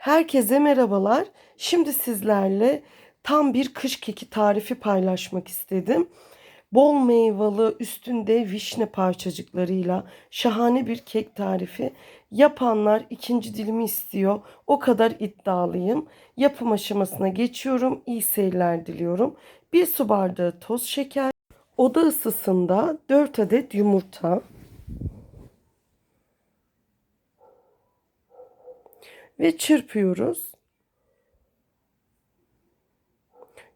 Herkese merhabalar. Şimdi sizlerle tam bir kış keki tarifi paylaşmak istedim. Bol meyveli üstünde vişne parçacıklarıyla şahane bir kek tarifi. Yapanlar ikinci dilimi istiyor. O kadar iddialıyım. Yapım aşamasına geçiyorum. İyi seyirler diliyorum. Bir su bardağı toz şeker. Oda ısısında 4 adet yumurta. Ve çırpıyoruz.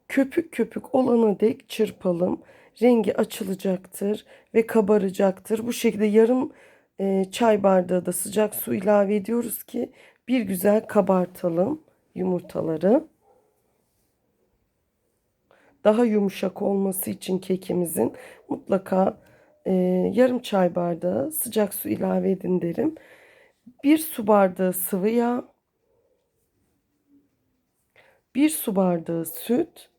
Köpük köpük olana dek çırpalım. Rengi açılacaktır ve kabaracaktır. Bu şekilde yarım e, çay bardağı da sıcak su ilave ediyoruz ki bir güzel kabartalım yumurtaları. Daha yumuşak olması için kekimizin mutlaka e, yarım çay bardağı sıcak su ilave edin derim. Bir su bardağı sıvı yağ, 1 su bardağı süt,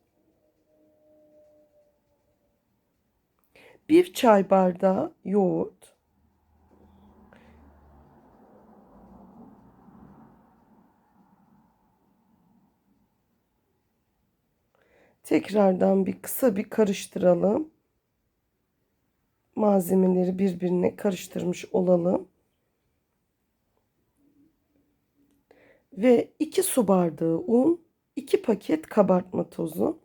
1 çay bardağı yoğurt, Tekrardan bir kısa bir karıştıralım. Malzemeleri birbirine karıştırmış olalım. Ve 2 su bardağı un, 2 paket kabartma tozu.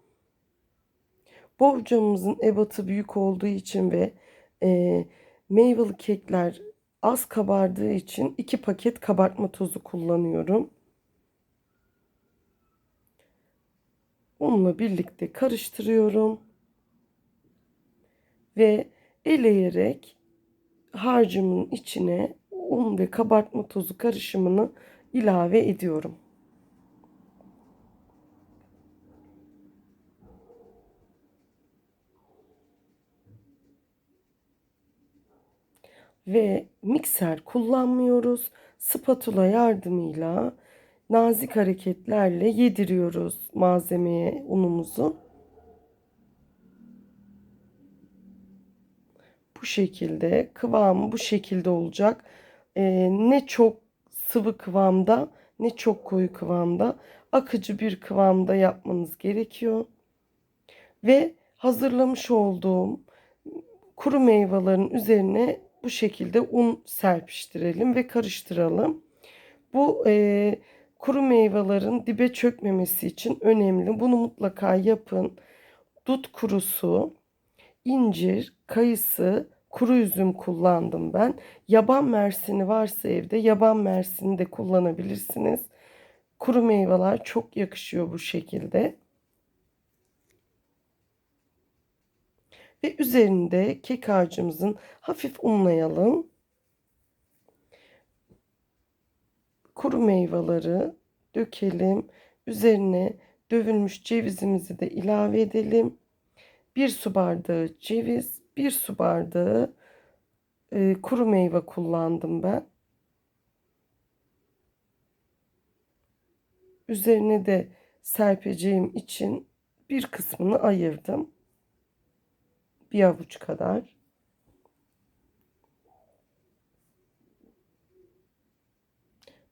Borcamımızın ebatı büyük olduğu için ve e, meyveli kekler az kabardığı için 2 paket kabartma tozu kullanıyorum. Unla birlikte karıştırıyorum. Ve eleyerek harcımın içine un ve kabartma tozu karışımını ilave ediyorum. Ve mikser kullanmıyoruz. Spatula yardımıyla nazik hareketlerle yediriyoruz malzemeye unumuzu. Bu şekilde kıvamı bu şekilde olacak. Ee, ne çok sıvı kıvamda ne çok koyu kıvamda akıcı bir kıvamda yapmanız gerekiyor. Ve hazırlamış olduğum kuru meyvelerin üzerine bu şekilde un serpiştirelim ve karıştıralım. Bu e, kuru meyvelerin dibe çökmemesi için önemli. Bunu mutlaka yapın. Dut kurusu, incir, kayısı, kuru üzüm kullandım ben. Yaban mersini varsa evde yaban mersini de kullanabilirsiniz. Kuru meyveler çok yakışıyor bu şekilde. Ve üzerinde kek harcımızın hafif unlayalım. Kuru meyveleri dökelim. Üzerine dövülmüş cevizimizi de ilave edelim. Bir su bardağı ceviz, bir su bardağı e, kuru meyve kullandım ben. Üzerine de serpeceğim için bir kısmını ayırdım bir avuç kadar.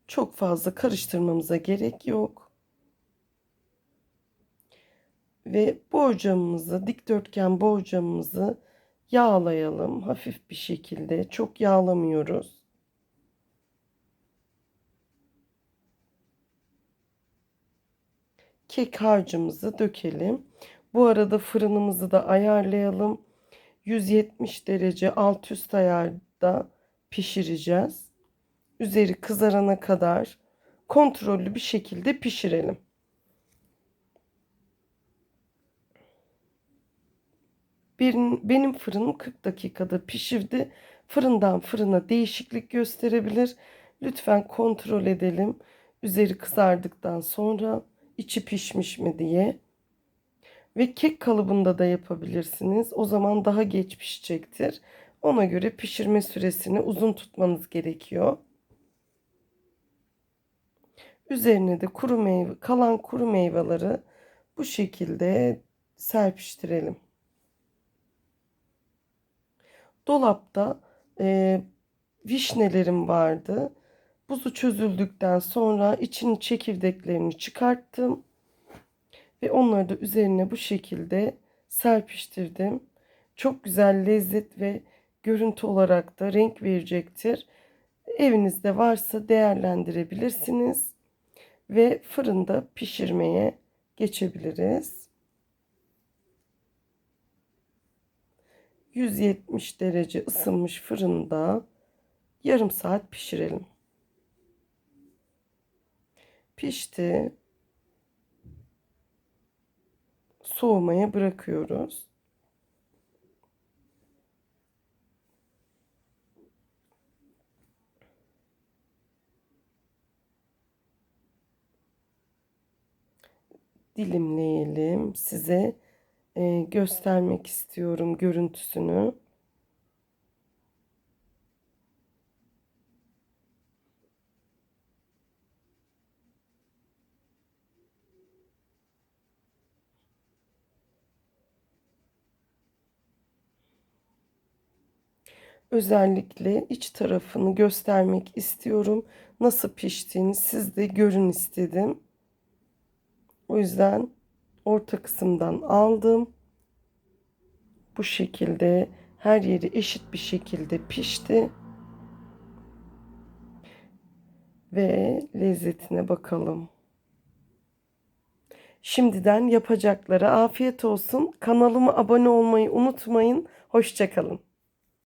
Çok fazla karıştırmamıza gerek yok. Ve borcamımızı, dikdörtgen borcamımızı yağlayalım hafif bir şekilde. Çok yağlamıyoruz. Kek harcımızı dökelim. Bu arada fırınımızı da ayarlayalım. 170 derece alt üst ayarda pişireceğiz. Üzeri kızarana kadar kontrollü bir şekilde pişirelim. Benim, fırınım 40 dakikada pişirdi. Fırından fırına değişiklik gösterebilir. Lütfen kontrol edelim. Üzeri kızardıktan sonra içi pişmiş mi diye. Ve kek kalıbında da yapabilirsiniz. O zaman daha geç pişecektir. Ona göre pişirme süresini uzun tutmanız gerekiyor. Üzerine de kuru meyve, kalan kuru meyveleri bu şekilde serpiştirelim. Dolapta e, vişnelerim vardı. Buzu çözüldükten sonra içinin çekirdeklerini çıkarttım. Ve onları da üzerine bu şekilde serpiştirdim. Çok güzel lezzet ve görüntü olarak da renk verecektir. Evinizde varsa değerlendirebilirsiniz ve fırında pişirmeye geçebiliriz. 170 derece ısınmış fırında yarım saat pişirelim. Pişti. Soğumaya bırakıyoruz. dilimleyelim. Size e, göstermek istiyorum görüntüsünü. Özellikle iç tarafını göstermek istiyorum. Nasıl piştiğini siz de görün istedim. O yüzden orta kısımdan aldım. Bu şekilde her yeri eşit bir şekilde pişti. Ve lezzetine bakalım. Şimdiden yapacaklara afiyet olsun. Kanalıma abone olmayı unutmayın. Hoşçakalın.